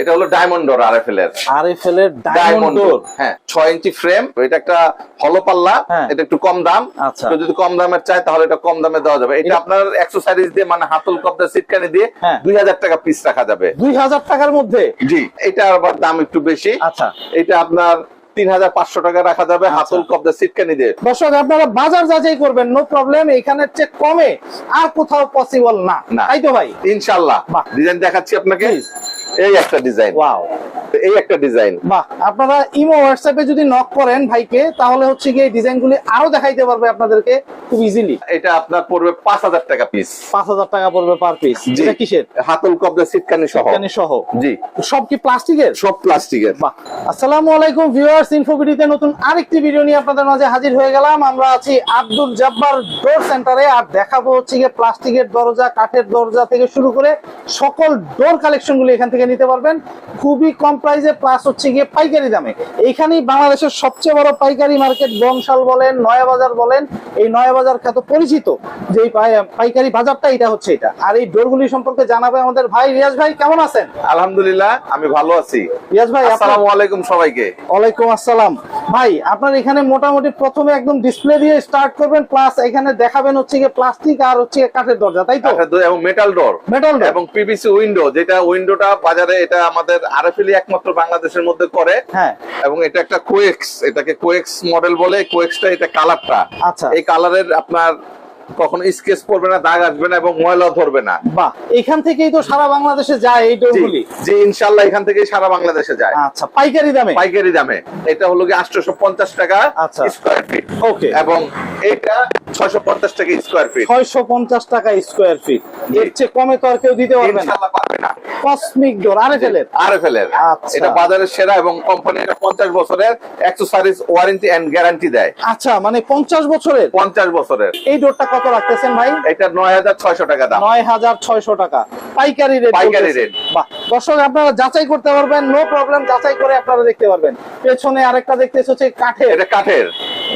এটা হলো diamond door RFL এর আরএফএল এর ডায়মন্ড ডায়মন্ড ডোর হ্যাঁ ছয় ইঞ্চি ফ্রেম এটা একটা হলো পাল্লা হ্যাঁ। এটা একটু কম দাম। আচ্ছা। যদি কম দামের চায় তাহলে এটা কম দামে দেওয়া যাবে। এটা আপনার এক্সারসাইজ দিয়ে মানে হাতল কপটা সিটকানি দিয়ে হ্যাঁ। দুই হাজার টাকা পিস রাখা যাবে। দুই হাজার টাকার মধ্যে? জি এটা আবার দাম একটু বেশি। আচ্ছা। এটা আপনার তিন হাজার পাঁচশো টাকা রাখা যাবে হাতল কপটা সিটকানি দিয়ে। দর্শক আপনারা বাজার যাচাই করবেন নো প্রবলেম এখানে চেক কমে আর কোথাও পসিবল না। তাই তো ভাই? ইনশাল্লাহ। ডিজাইন দেখাচ্ছি আপনাকে. এই একটা ডিজাইন ওয়াও এই একটা ডিজাইন বাহ আপনারা ইমো হোয়াটসঅ্যাপে যদি নক করেন ভাইকে তাহলে হচ্ছে গিয়ে ডিজাইন গুলি আরও দেখাইতে পারবে আপনাদেরকে খুব ইজিলি এটা আপনার পড়বে পাঁচ হাজার টাকা পিস পাঁচ হাজার টাকা পড়বে পার পিস এটা কিসের? হাতল কবজা সিটকানি সহ। এখানে সহ। জি। সব কি প্লাস্টিকের? সব প্লাস্টিকের। বাহ। আসসালামু আলাইকুম ভিউয়ার্স নতুন আরেকটি ভিডিও নিয়ে আপনাদের মাঝে হাজির হয়ে গেলাম। আমরা আছি আব্দুল জব্বার ডোর সেন্টারে আর দেখাবো হচ্ছে গিয়ে প্লাস্টিকের দরজা কাঠের দরজা থেকে শুরু করে সকল ডোর কালেকশনগুলো এখান থেকে নিতে পারবেন। খুবই কম প্রাইসে প্লাস হচ্ছে গিয়ে পাইকারি দামে। এইখানেই বাংলাদেশের সবচেয়ে বড় পাইকারি মার্কেট বংশাল বলেন নয়াবাজার বলেন এই নয়াবাজার খ্যাত পরিচিত যে পাইকারি বাজারটা এটা হচ্ছে এটা। আর এই ডোরগুলি সম্পর্কে জানাবে আমাদের ভাই। রিয়াজ ভাই কেমন আছেন? আলহামদুলিল্লাহ আমি ভালো আছি। রিয়াজ ভাই আসসালামু আলাইকুম সবাইকে। ওয়ালাইকুম আসসালাম। ভাই আপনার এখানে মোটামুটি প্রথমে একদম ডিসপ্লে দিয়ে স্টার্ট করবেন প্লাস এখানে দেখাবেন হচ্ছে গিয়ে প্লাস্টিক আর হচ্ছে কাঠের দরজা তাই তো? এবং মেটাল ডোর মেটাল এবং পিভিসি উইন্ডো যেটা উইন্ডোটা বাজারে এটা আমাদের আরএফএলই একমাত্র বাংলাদেশের মধ্যে করে। হ্যাঁ। এবং এটা একটা কোয়েক্স এটাকে কোয়েক্স মডেল বলে কোয়েক্সটা এটা কালারটা আচ্ছা। এই কালারের আপনার কখনো স্কেচ পড়বে না দাগ আসবে না এবং ময়লা ধরবে না। বাহ এখান থেকেই তো সারা বাংলাদেশে যায় এই ডোরগুলি? জি ইনশাল্লাহ এখান থেকে সারা বাংলাদেশে যায়। আচ্ছা পাইকারি দামে? পাইকারি দামে। এটা হলো কি আটশোশো পঞ্চাশ টাকা আচ্ছা। Square feet okay. এবং এটা ছয়শো পঞ্চাশ টাকা স্কোয়ার ফিট ছয়শো পঞ্চাশ টাকা স্কোয়ার ফিট এর চেয়ে কমে তো আর কেউ দিতে পারবে না। ইনশাল্লাহ পারবে না। কসমিক ডোর আরএফএল এর আচ্ছা। এটা বাজারের সেরা এবং কোম্পানি এটা পঞ্চাশ বছরের অ্যাক্সেসরিজ ওয়ারেন্টি এন্ড গ্যারান্টি দেয়। আচ্ছা মানে পঞ্চাশ বছরের? পঞ্চাশ বছরের। এই ডোরটা কত রাখতেছেন ভাই? এটা নয় হাজার ছয়শো টাকা দাম। নয় হাজার ছয়শো টাকা। পাইকারি রেট পাইকারি। বাহ দর্শক আপনারা যাচাই করতে পারবেন নো প্রবলেম যাচাই করে আপনারা দেখতে পারবেন। পেছনে আরেকটা দেখতেছি হচ্ছে কাঠের। এটা কাঠের।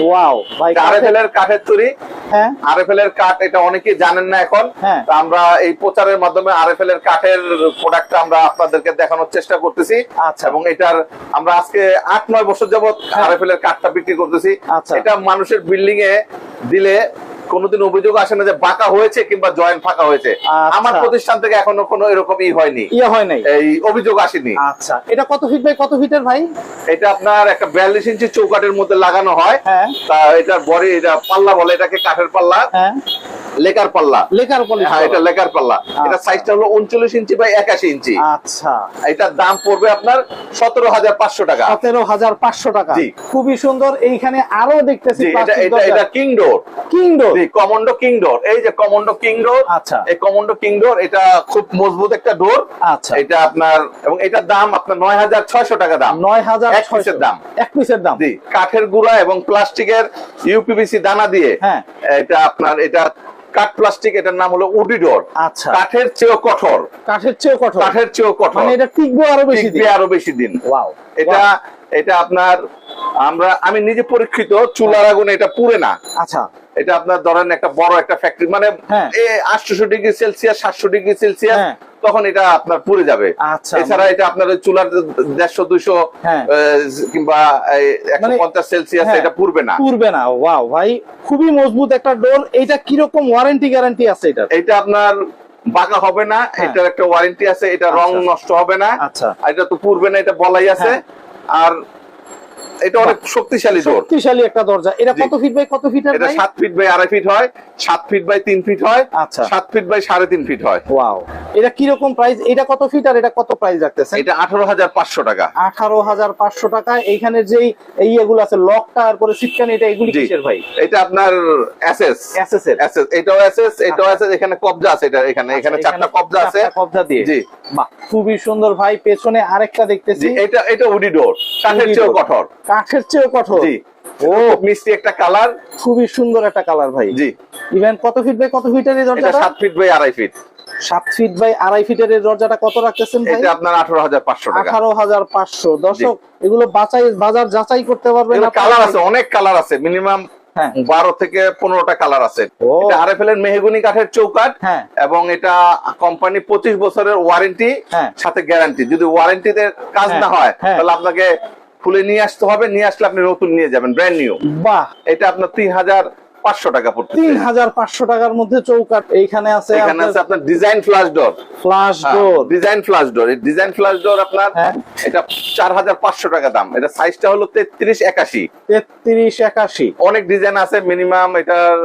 ওয়াও ভাই আরএফএল এর কাঠের চুরি? হ্যাঁ। আরএফএল এর কাঠ এটা অনেকেই জানেন না এখন। তো আমরা এই প্রচারের মাধ্যমে আরএফএল এর কাঠের প্রোডাক্ট আমরা আপনাদেরকে দেখানোর চেষ্টা করতেছি। আচ্ছা। এবং এটার আমরা আজকে আট নয় বছর যাবত হ্যাঁ। আরএফএল এর কাঠটা বিক্রি করতেছি। আচ্ছা। এটা মানুষের বিল্ডিং এ দিলে কোনোদিন অভিযোগ আসে না যে বাঁকা হয়েছে কিংবা জয়েন্ট ফাঁকা হয়েছে। আচ্ছা। আমার প্রতিষ্ঠান থেকে এখনও কোনো এরকম ই হয়নি। ইয়ে হয় নাই? এই অভিযোগ আসেনি। আচ্ছা। এটা কত ফিট ভাই কত ফিটের ভাই? এটা আপনার একটা বিয়াল্লিশ ইঞ্চি চৌকাটের মধ্যে লাগানো হয়। হ্যাঁ। তা এটার বডি এটা পাল্লা বলে এটাকে কাঠের পাল্লা। হ্যাঁ। লেকার পাল্লা। লেকার পলিশ হ্যাঁ এটা লেকার পাল্লা। এটা সাইজটা হলো উনচল্লিশ ইঞ্চি বাই একাশি ইঞ্চি। আচ্ছা। এটার দাম পড়বে আপনার সতেরো হাজার পাঁচশো টাকা। সতেরো হাজার পাঁচশো টাকা। খুবই সুন্দর। এইখানে আরও দেখতেছি এটা এটা এটা কিং ডোর। King door. জি কমন্ডো কিং ডোর। এই যে কমন্ডো কিং ডোর আচ্ছা। এই কমন্ডো কিং ডোর এটা খুব মজবুত একটা ডোর। আচ্ছা। এটা আপনার এবং এটার দাম আপনার নয় হাজার ছয়শো টাকা দাম। নয় হাজার এক পিসের দাম। এক পিসের দাম। জি কাঠের গুঁড়া এবং প্লাস্টিকের ইউপিভিসি দানা দিয়ে হ্যাঁ। এটা আপনার এটা কাঠ প্লাস্টিক এটার নাম হলো উডিডোর আচ্ছা। কাঠের চেয়েও কঠোর। কাঠের চেয়েও কঠোর? কাঠের চেয়েও কঠোর। মানে এটা টিকবে আরও বেশি টিকবে আরও বেশি দিন। ওয়াও। এটা এটা আপনার আমরা আমি নিজে পরীক্ষিত চুলার আগুনে এটা পুড়ে না। আচ্ছা। এটা আপনার ধরেন একটা বড় একটা ফ্যাক্টরি মানে আটশোশো আটশো ডিগ্রি সেলসিয়াস সাতশো ডিগ্রি সেলসিয়াস হ্যাঁ। তখন এটা আপনার পুড়ে যাবে আচ্ছা। এছাড়া এটা আপনার চুলার দেড়শো দুইশো হ্যাঁ। কিংবা একশো মানে- পঞ্চাশ সেলসিয়াস হ্যাঁ। এটা পুড়বে না পুরবে না ওয়াও ভাই খুবই মজবুত একটা ডোর এইটা কীরকম ওয়ারেন্টি গ্যারান্টি আছে এটা এটা আপনার বাঁকা হবে না হ্যাঁ। এটার একটা ওয়ারেন্টি আছে এটা রং আচ্ছা। নষ্ট হবে না আচ্ছা। এটা তো পুড়বে না এটা বলাই আছে। আর এটা অনেক শক্তিশালী ডোর শক্তিশালী একটা দরজা। এটা কত ফিট বাই কত ফিটের এটা ফিট বাই আড়াই ফিট হয় ফিট বাই ফিট হয় আচ্ছা। ফিট বাই সাড়ে তিন ফিট হয়। ওয়াও এটা প্রাইস এটা কত ফিট আর এটা কত প্রাইস রাখতেছেন? এটা আঠারো হাজার পাঁচশো টাকা। আঠারো হাজার পাঁচশো টাকা। এইখানে যেই আছে লকটা আর সিটকানি এটা এগুলি কিসের ভাই? এটা আপনার এসএস এসএস এর। এসএস এটাও এসএস এটাও এসএস এখানে কবজা আছে এটা এখানে এখানে চারটা কবজা আছে। কবজা দিয়ে। জি। বাহ খুবই সুন্দর ভাই। পেছনে আরেকটা দেখতেছি। এটা এটা উডি ডোর কাঠের চেয়েও কঠোর। কাঠের চেয়েও কঠোর। জি। ও মিষ্টি একটা কালার। খুবই সুন্দর একটা কালার ভাই। জি। ইভেন কত ফিট বাই কত ফিটের এই দরজাটা? সাত ফিট বাই আড়াই ফিট। ফিট বাই আড়াই ফিটের এই দরজাটা কত রাখতেছেন ভাই? এটা আপনার টাকা। দর্শক এগুলো বাছাই বাজার যাচাই করতে পারবেন কালার আছে অনেক কালার আছে। মিনিমাম হ্যাঁ। বারো থেকে পনেরোটা কালার আছে। এটা আরএফএল এর মেহগুনি কাঠের চৌকাঠ। হ্যাঁ। এবং এটা কোম্পানি পঁচিশ বছরের ওয়ারেন্টি হ্যাঁ। সাথে গ্যারান্টি। যদি ওয়ারেন্টিতে কাজ না হ্যাঁ। তাহলে আপনাকে খুলে নিয়ে আসতে হবে নিয়ে আসলে আপনি নতুন নিয়ে যাবেন ব্র্যান্ড নিউ বাহ। এটা আপনার তিন হাজার পাঁচশো টাকা পড়ছে তিন হাজার পাঁচশো টাকার মধ্যে চৌকাট এইখানে আছে এখানে আছে আপনার design flush door flush door design flush door এই ডিজাইন ফ্লাশ ডোর আপনার হ্যাঁ। এটা চার হাজার পাঁচশো টাকা দাম। এটা সাইজটা হলো তেত্রিশ একাশি। তেত্রিশ একাশি। অনেক ডিজাইন আছে মিনিমাম এটার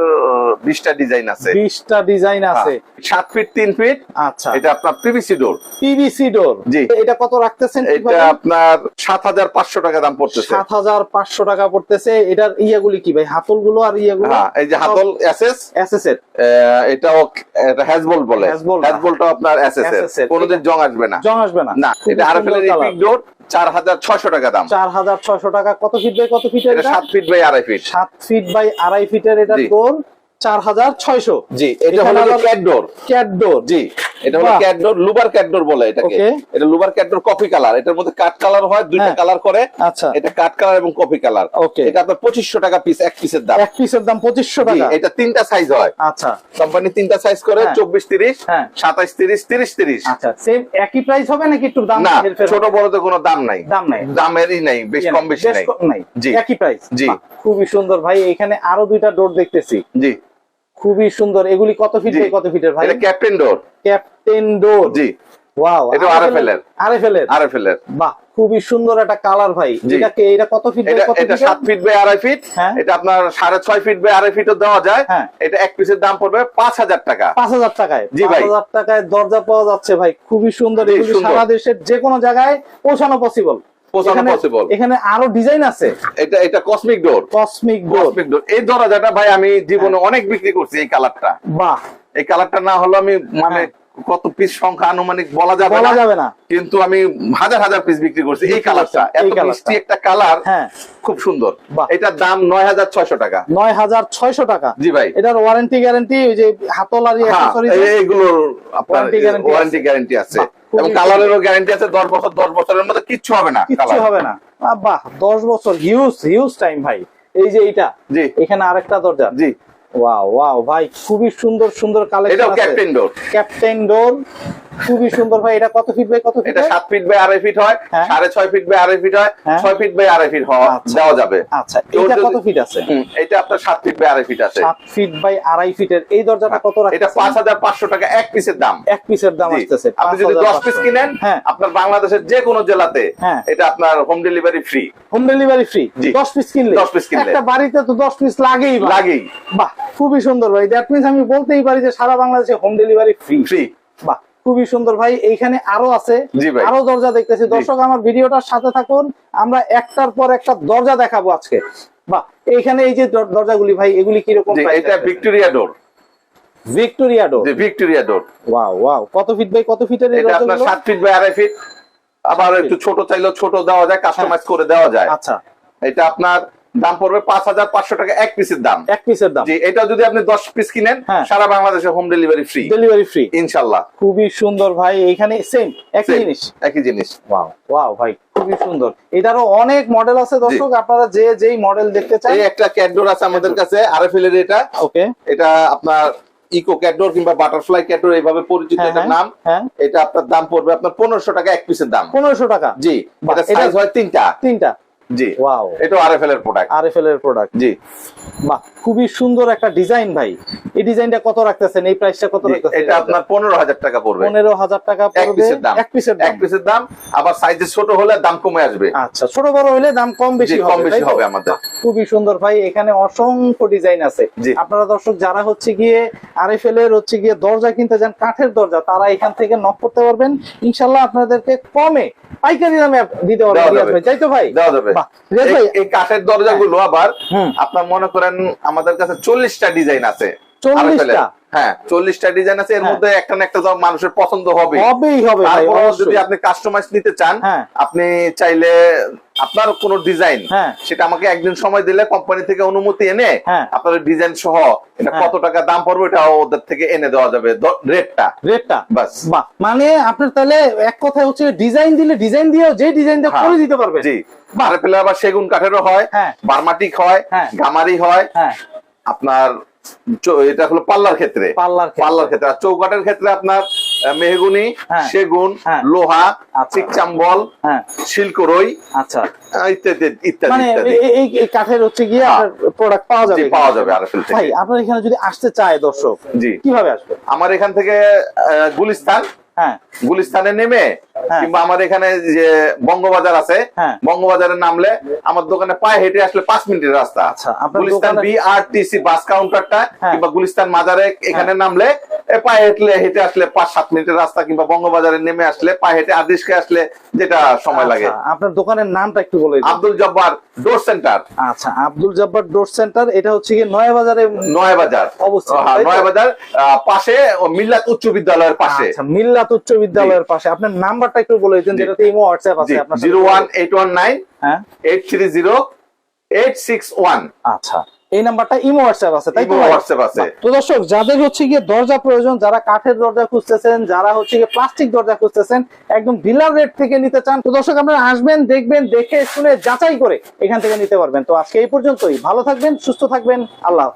বিশটা ডিজাইন আছে। বিশটা ডিজাইন আছে। হ্যাঁ। সাত ফিট তিন ফিট আচ্ছা। এটা আপনার পিভিসি ডোর পিভিসি ডোর জি। এটা কত রাখতেছেন এটা আপনার সাত হাজার পাঁচশো টাকা দাম পড়তেছে। সাত হাজার পাঁচশো টাকা পড়তেছে। এটার ইয়াগুলি কি ভাই? হাতলগুলো আর ইয়াগুলো? হ্যাঁ এই যে হাতল এসএস? এসএস এর এটাও এটা হ্যাজবল বলে। হ্যাজবলটা আপনার এসএস এর কোনোদিন জং আসবে না। জং আসবে না। না এটা আরএফএল এর ইপিক ডোর চার হাজার ছয়শো টাকা দাম। চার হাজার ছয়শো টাকা। কত ফিট বাই কত ফিটের এটা এটা? সাত ফিট বাই আড়াই ফিট সাত ফিট বাই আড়াই ফিটের এটা। ডোর চার হাজার ছয়শো। জি এটা হলো ক্যাট ডোর ক্যাট ডোর জি। এটা হলো। লুবার ক্যাট বলে এটাকে। এটা লুবার কফি কালার। এটার মধ্যে কাট কালার হয় দুইটা হ্যাঁ। কালার করে। আচ্ছা। এটা কাট কালার এবং কফি কালার। এটা আপনার পঁচিশশো টাকা পিস এক পিসের দাম। এক পিসের দাম পঁচিশশো টাকা? এটা তিনটা সাইজ হয়। আচ্ছা। কোম্পানি তিনটা সাইজ করে হ্যাঁ। চব্বিশ তিরিশ হ্যাঁ। সাতাইশ তিরিশ তিরিশ তিরিশ। আচ্ছা সেম একই প্রাইস হবে নাকি একটু দাম না ছোট বড়তে কোনো দাম নাই। দাম নাই। দামেরই নাই বেশ কম বেশি নাই। জি। একই প্রাইস জি। খুবই সুন্দর। ভাই এখানে আরও দুইটা ডোর দেখতেছি। জি। খুবই সুন্দর এগুলি কত ফিট। কত ফিটের ভাই এটা ক্যাপ্টেন ডোর ক্যাপ্টেন ডোর জি ওয়াও এটা RFL এর। আরএফএল এর আরএফএল এর বাহ খুবই সুন্দর একটা কালার ভাই। এটাকে এটা কত ফিট কত এটা ফিটের? সাত ফিট বাই আড়াই ফিট হ্যাঁ। এটা আপনার সাড়ে ছয় ফিট বাই আড়াই ফিটও দেওয়া যায় হ্যাঁ। এটা এক পিসের দাম পড়বে পাঁচ হাজার টাকা পাঁচ হাজার টাকায় জি পাঁচ ভাই। হাজার টাকায় দরজা পাওয়া যাচ্ছে ভাই খুবই সুন্দর এগুলি। সারা দেশের যে কোনো জায়গায় পৌঁছানো পসিবল। এখানে আরও ডিজাইন আছে। এটা এটা cosmic door cosmic door cosmic door এই দরজাটা ভাই আমি জীবনে। অনেক বিক্রি করছি এই কালারটা। বাহ। এই কালারটা না হলো আমি মানে কত পিস সংখ্যা আনুমানিক বলা যাবে হ্যাঁ। বলা যাবে না। কিন্তু আমি হাজার হাজার পিস বিক্রি করছি এই কালারটা। এত মিষ্টি একটা কালার। হ্যাঁ। খুব সুন্দর। এটার দাম নয় হাজার ছয়শো টাকা। নয় হাজার ছয়শো টাকা। জি ভাই। এটার ওয়ারেন্টি গ্যারান্টি ওই যে হাতল আর আপনার ওয়ারেন্টি গ্যারান্টি আছে। এবং কালারেরও গ্যারান্টি আছে দশ বছর দশ বছরের মধ্যে কিচ্ছু হবে না কিচ্ছু হবে না। বাহ দশ বছর হিউজ হিউজ টাইম ভাই। এই যে এইটা জি। এখানে আরেকটা দরজা। জি। ওয়াও ওয়াও ভাই খুবই সুন্দর সুন্দর কালেকশন এটা ক্যাপ্টেন ডোর ক্যাপ্টেন ডোর খুবই সুন্দর ভাই এটা কত ফিট বাই কত ফিট এটা সাত ফিট বাই আড়াই ফিট হয় হ্যাঁ। সাড়ে ছয় ফিট বাই আড়াই ফিট হয় হ্যাঁ। ছয় ফিট বাই আড়াই ফিট হওয়া আচ্ছা। দেওয়া যাবে আচ্ছা এটা কত ফিট আছে এটা আপনার সাত ফিট বাই আড়াই ফিট আছে সাত ফিট বাই আড়াই ফিটের এই দরজাটা কত এটা রাখতেছেন? পাঁচ হাজার পাঁচশো টাকা এক পিসের দাম এক পিসের দাম জি। আসতেছে আপনি যদি দশ পিস কিনেন হ্যাঁ আপনার বাংলাদেশের যে কোনো জেলাতে হ্যাঁ। এটা আপনার home delivery free home delivery free জি। দশ পিস কিনলে 10 piece কিনলে। একটা বাড়িতে তো দশ পিস লাগেই। লাগেই বাহ খুবই সুন্দর ভাই দ্যাট মিনস আমি বলতেই পারি যে সারা বাংলাদেশে হোম ডেলিভারি ফ্রি ফ্রি বাহ খুবই সুন্দর ভাই এইখানে আরও আছে। আরও দরজা দেখতেছি। দর্শক আমার ভিডিওটার সাথে থাকুন। আমরা একটার পর একটা দরজা দেখাবো আজকে। বাহ এইখানে এই যে দর- দরজাগুলি ভাই এগুলি কীরকম এটা Victoria door Victoria door Victoria door wow wow কত ফিট বাই কত ফিটের এটা আপনার দরজাগুলো? সাত ফিট বাই আড়াই ফিট আবার একটু ছোট চাইলেও ছোট দেওয়া যায় কাস্টমাইজ করে দেওয়া যায়। আচ্ছা। এটা আপনার দাম পড়বে পাঁচ হাজার পাঁচশো টাকা এক পিসের দাম। এক পিসের দাম। এটা যদি আপনি দশ পিস কিনেন হ্যাঁ। সারা বাংলাদেশে home delivery free delivery free ইনশাল্লাহ। খুবই সুন্দর ভাই এইখানে সেম একই জিনিস। একই জিনিস। ওয়াও ওয়াও ভাই খুবই সুন্দর। এটারও অনেক মডেল আছে দর্শক আপনারা যে যেই মডেল দেখতে চান। এই একটা ক্যাটডোর আছে আমাদের কাছে আরএফএল এর এটা। ওকে এটা আপনার ইকো ক্যাটডোর কিংবা বাটারফ্লাই ক্যাটডোর এইভাবে পরিচিত হ্যাঁ, এটার হ্যাঁ, নাম। এটা আপনার দাম পড়বে আপনার পনেরোশো টাকা এক পিসের দাম। পনেরোশো টাকা। জি এটা- সাইজ হয় তিনটা। তিনটা। জি। ওয়াও এটা আরএফএল এর প্রোডাক্ট আরএফএল এর প্রোডাক্ট জি। বাহ। খুবই সুন্দর একটা ডিজাইন ভাই। এই ডিজাইনটা কত রাখতেছেন? এই প্রাইসটা কত রাখতেছেন? এটা আপনার পনেরো হাজার টাকা পড়বে। পনেরো হাজার টাকা এক পিসের দাম। এক পিসের দাম। আবার সাইজে ছোট হলে দাম কমে আসবে। আচ্ছা ছোট বড় হইলে দাম কম বেশি হবে কম বেশি হবে আমাদের। খুবই সুন্দর ভাই এখানে অসংখ্য ডিজাইন আছে। আপনারা দর্শক যারা হচ্ছে গিয়ে আরএফএল এর হচ্ছে গিয়ে দরজা কিনতে যান কাঠের দরজা তারা এখান থেকে নক করতে পারবেন। ইনশাল্লাহ আপনাদেরকে কমে পাইকারি দামে দিতে পারবেন তাই তো ভাই? দেওয়া যাবে। এই- কাঠের দরজাগুলো আবার। আপনার মনে করেন আমাদের কাছে চল্লিশটা ডিজাইন আছে। চল্লিশটা? হ্যাঁ চল্লিশটা ডিজাইন আছে এর হ্যাঁ। মধ্যে একটা না একটা মানুষের পছন্দ হবে হবেই হবে। যদি আপনি কাস্টমাইজ নিতে চান হ্যাঁ। আপনি চাইলে আপনার কোন ডিজাইন হ্যাঁ। সেটা আমাকে একদিন সময় দিলে কোম্পানি থেকে অনুমতি এনে। আপনার ডিজাইন সহ এটা। কত টাকা দাম পড়বে এটা ওদের থেকে এনে দেওয়া যাবে রেটটা রেটটা বাস মানে আপনার তাহলে এক কথায় হচ্ছে ডিজাইন দিলে ডিজাইন দিয়েও যে ডিজাইন দিয়ে। করে দিতে পারবে জি আবার সেগুন কাঠেরও হয়। বার্মাটিক হয়। গামারি হয় আপনার এটা হলো পাল্লার ক্ষেত্রে পাল্লার ক্ষেত্রে। আর চৌকাটের ক্ষেত্রে আপনার মেহগুনি হ্যাঁ। সেগুন হ্যাঁ। লোহা আচ্ছা। চিকচাম্বল হ্যাঁ শিলকরই আচ্ছা ইত্যাদি ইত্যাদি মানে এই- কাঠের হচ্ছে গিয়ে। প্রোডাক্ট পাওয়া যাবে পাওয়া যাবে। ভাই আপনার এখানে যদি আসতে চায় দর্শক জি কীভাবে আসবে আমার এখান থেকে গুলিস্তান হ্যাঁ গুলিস্তানে নেমে। কিংবা আমার এখানে যে বঙ্গবাজার আছে হ্যাঁ। বঙ্গবাজারে নামলে আমার দোকানে পায়ে হেঁটে আসলে পাঁচ মিনিটের রাস্তা। আচ্ছা, গুলিস্তান দোকানে- বি আর টিসি বাস কাউন্টারটা হ্যাঁ। কিংবা গুলিস্তান মাজারে এখানে নামলে পায়ে হেঁটলে হেঁটে আসলে পাঁচ সাত মিনিটের রাস্তা কিংবা বঙ্গবাজারে নেমে আসলে পায়ে হেঁটে আদিশকে আসলে যেটা সময় লাগে। আচ্ছা, আপনার দোকানের নামটা একটু বলে। আব্দুল জব্বার ডোর সেন্টার আচ্ছা আব্দুল জব্বার ডোর সেন্টার এটা হচ্ছে কি নয়া বাজারে নয় বাজার অবস্থিত, হ্যাঁ, নয় বাজার পাশে মিল্লাত উচ্চ বিদ্যালয়ের পাশে। আচ্ছা মিল্লাত উচ্চ বিদ্যালয়ের পাশে। আপনার নাম্বারটা একটু বলে দিন। যেটাতে ইমো হোয়াটসঅ্যাপ আছে আপনার সাথে zero one eight one nine হ্যাঁ eight three zero eight six one আচ্ছা এই নাম্বারটা ইমো হোয়াটসঅ্যাপ আছে তাই? হোয়াটসঅ্যাপ আছে। তো দর্শক যাদের হচ্ছে গিয়ে দরজা প্রয়োজন যারা কাঠের দরজা খুঁজতেছেন যারা হচ্ছে গিয়ে প্লাস্টিক দরজা খুঁজতেছেন একদম ডিলার রেট থেকে নিতে চান তো দর্শক আপনারা আসবেন দেখবেন দেখে শুনে যাচাই করে এখান থেকে নিতে পারবেন তো আজকে এই পর্যন্তই ভালো থাকবেন সুস্থ থাকবেন আল্লাহ।